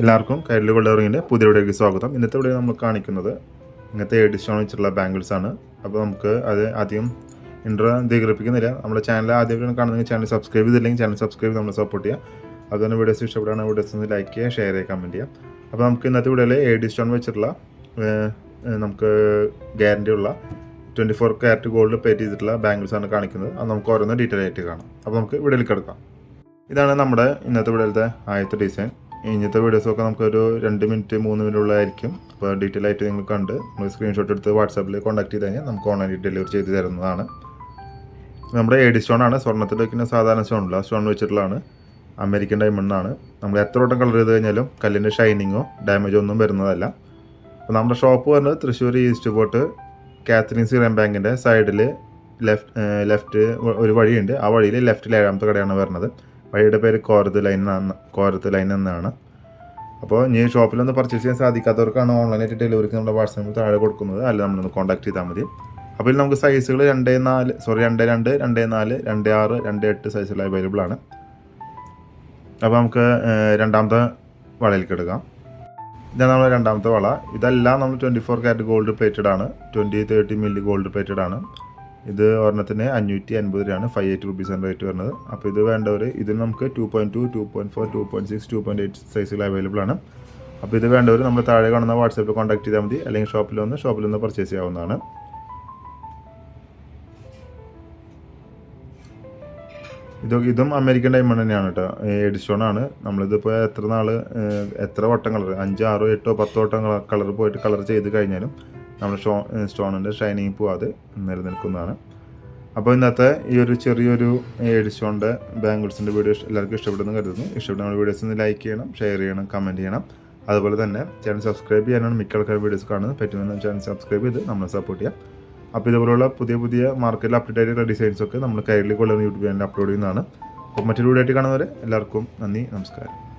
എല്ലാവർക്കും കൈരളി കൊള്ളറിങ്ങിന്റെ പുതിയ വീഡിയോയ്ക്ക് സ്വാഗതം. ഇന്നത്തെ വീഡിയോ നമ്മൾ കാണിക്കുന്നത് ഇങ്ങനത്തെ എഡിസ്റ്റോൺ വെച്ചിട്ടുള്ള ബാംഗിൾസ് ആണ്. അപ്പോൾ നമുക്ക് അത് ആദ്യം ഇൻട്രോ ദീകരിപ്പിക്കുന്നില്ല നമ്മുടെ ചാനൽ ആദ്യമായിട്ടാണ് കാണുന്നെങ്കിൽ ചാനൽ സബ്സ്ക്രൈബ് ചെയ്തില്ലെങ്കിൽ ചാനൽ സബ്സ്ക്രൈബ് നമ്മൾ സപ്പോർട്ട് ചെയ്യുക. അതുപോലെ വീഡിയോസ് ഇഷ്ടപ്പെടുകയാണ് വീഡിയോസ് ഒന്ന് ലൈക്ക് ചെയ്യുക ഷെയർ ചെയ്യുക കമന്റ് ചെയ്യുക. അപ്പോൾ നമുക്ക് ഇന്നത്തെ വീഡിയോയിൽ എഡിസ്റ്റോൺ വെച്ചിട്ടുള്ള ഏഹ്, ഏഹ്, നമുക്ക് ഗ്യാരണ്ടി ഉള്ള twenty four carat gold plate ചെയ്തിട്ടുള്ള ബാംഗിൾസ് ആണ് കാണിക്കുന്നത്. അത് നമുക്ക് ഓരോന്ന് ഡീറ്റെയിൽ ആയിട്ട് കാണാം. അപ്പോൾ നമുക്ക് വീഡിയോയിലേക്ക് എടുക്കാം. ഇതാണ് നമ്മുടെ ഇന്നത്തെ വീഡിയോയിലത്തെ ആദ്യത്തെ ഡിസൈൻ ഇന്നത്തെ വീഡിയോസൊക്കെ നമുക്കൊരു രണ്ട് മിനിറ്റ് മൂന്ന് മിനിറ്റ് ഉള്ളതായിരിക്കും അപ്പോൾ ഡീറ്റെയിൽ ആയിട്ട് നിങ്ങൾ കണ്ട് നമ്മൾ സ്ക്രീൻഷോട്ട് എടുത്ത് വാട്സാപ്പിൽ കോൺടാക്ട് ചെയ്ത് കഴിഞ്ഞാൽ നമുക്ക് ഓൺലൈനിൽ ഡെലിവറി ചെയ്ത് തരുന്നതാണ്. നമ്മുടെ എഡി സ്റ്റോൺ ആണ്. സ്വർണത്തിൽ വയ്ക്കുന്ന സാധാരണ സ്റ്റോണില്ല സ്റ്റോൺ വെച്ചിട്ടുള്ളതാണ്. അമേരിക്കൻ ഡയമണ്ട് ആണ് നമ്മൾ എത്ര വട്ടം കളർ ചെയ്ത് കഴിഞ്ഞാലും കല്ലിന്റെ ഷൈനിങ്ങോ ഡാമേജോ ഒന്നും വരുന്നതല്ല. അപ്പോൾ നമ്മുടെ ഷോപ്പ് വരുന്നത് Thrissur east fort Catholic Syrian ബാങ്കിന്റെ സൈഡിൽ ലെഫ്റ്റ് ലെഫ്റ്റ് ഒരു വഴിയുണ്ട്. ആ വഴിയിൽ ലെഫ്റ്റിൽ ഏഴാമത്തെ കടയാണ് വരുന്നത്. വഴിയുടെ പേര് കോരത്ത് ലൈൻ കോരത്ത് ലൈൻ എന്നാണ്. അപ്പോൾ ഇനി ഷോപ്പിലൊന്ന് പർച്ചേസ് ചെയ്യാൻ സാധിക്കാത്തവർക്കാണ് ഓൺലൈനായിട്ട് ഡെലിവറിക്ക് നമ്മുടെ വാട്സാപ്പിൽ താഴെ കൊടുക്കുന്നത്. അല്ല നമ്മളൊന്ന് കോൺടാക്ട് ചെയ്താൽ മതി. അപ്പോൾ നമുക്ക് സൈസുകൾ രണ്ട് നാല് സോറി രണ്ട് രണ്ട് രണ്ട് നാല് രണ്ട് ആറ് രണ്ട് എട്ട് സൈസുകൾ അവൈലബിൾ ആണ്. അപ്പോൾ നമുക്ക് രണ്ടാമത്തെ വളയിലേക്ക് എടുക്കാം. ഇതാണ് നമ്മുടെ രണ്ടാമത്തെ വള. ഇതെല്ലാം നമ്മൾ twenty four carat gold plated ആണ്. Twenty thirty milli gold plated ആണ്. ഇത് ഒരെണ്ണത്തിന് അഞ്ഞൂറ്റി അൻപത് രൂപയാണ് ഫൈവ് എയ്റ്റ് റുപ്പീസാണ് റേറ്റ് വരുന്നത്. അപ്പോൾ ഇത് വേണ്ടവർ ഇതിൽ നമുക്ക് two point two two point four two point six two point eight സൈസുകൾ available ആണ്. അപ്പോൾ ഇത് വേണ്ടവർ നമ്മൾ താഴെ കാണുന്ന വാട്സാപ്പിൽ കോൺടാക്ട് ചെയ്താൽ മതി അല്ലെങ്കിൽ ഷോപ്പിൽ വന്ന് ഷോപ്പിൽ നിന്ന് പർച്ചേസ് ചെയ്യാവുന്നതാണ്. ഇത് ഇതും അമേരിക്കൻ ഡയമണ്ട് തന്നെയാണ് കേട്ടോ. എഡിസ്റ്റോൺ ആണ്. നമ്മളിതിപ്പോൾ എത്ര നാൾ എത്ര വട്ടം കളർ അഞ്ചോ ആറോ എട്ടോ പത്തോ വട്ടം കളർ പോയിട്ട് കളർ ചെയ്ത് കഴിഞ്ഞാലും നമ്മുടെ ഷോ സ്റ്റോണിന്റെ ഷൈനിങ് പോവാതെ നിലനിൽക്കുന്നതാണ്. അപ്പോൾ ഇന്നത്തെ ഈ ഒരു ചെറിയൊരു എഡിസ്റ്റോണിന്റെ ബാംഗിൾസിന്റെ വീഡിയോ എല്ലാവർക്കും ഇഷ്ടപ്പെടുന്നു കരുതുന്നു. ഇഷ്ടപ്പെടുന്ന നമ്മുടെ വീഡിയോസ് ഒന്ന് ലൈക്ക് ചെയ്യണം ഷെയർ ചെയ്യണം കമന്റ് ചെയ്യണം. അതുപോലെ തന്നെ ചാനൽ സബ്സ്ക്രൈബ് ചെയ്യാനാണ് മിക്ക ആൾക്കാർ വീഡിയോസ് കാണുന്നത്. പറ്റുന്ന ചാനൽ സബ്സ്ക്രൈബ് ചെയ്ത് നമ്മളെ സപ്പോർട്ട് ചെയ്യാം. അപ്പോൾ ഇതുപോലുള്ള പുതിയ പുതിയ മാർക്കറ്റിൽ അപ്ഡേറ്റ് ആയിട്ടുള്ള ഡിസൈൻസൊക്കെ നമ്മൾ കൈരളി കൊള്ളുന്ന യൂട്യൂബ് ചാനലിൽ അപ്ലോഡ് ചെയ്യുന്നതാണ്. അപ്പോൾ മറ്റൊരു വീഡിയോ ആയിട്ട് കാണുന്നവരെ എല്ലാവർക്കും നന്ദി നമസ്കാരം.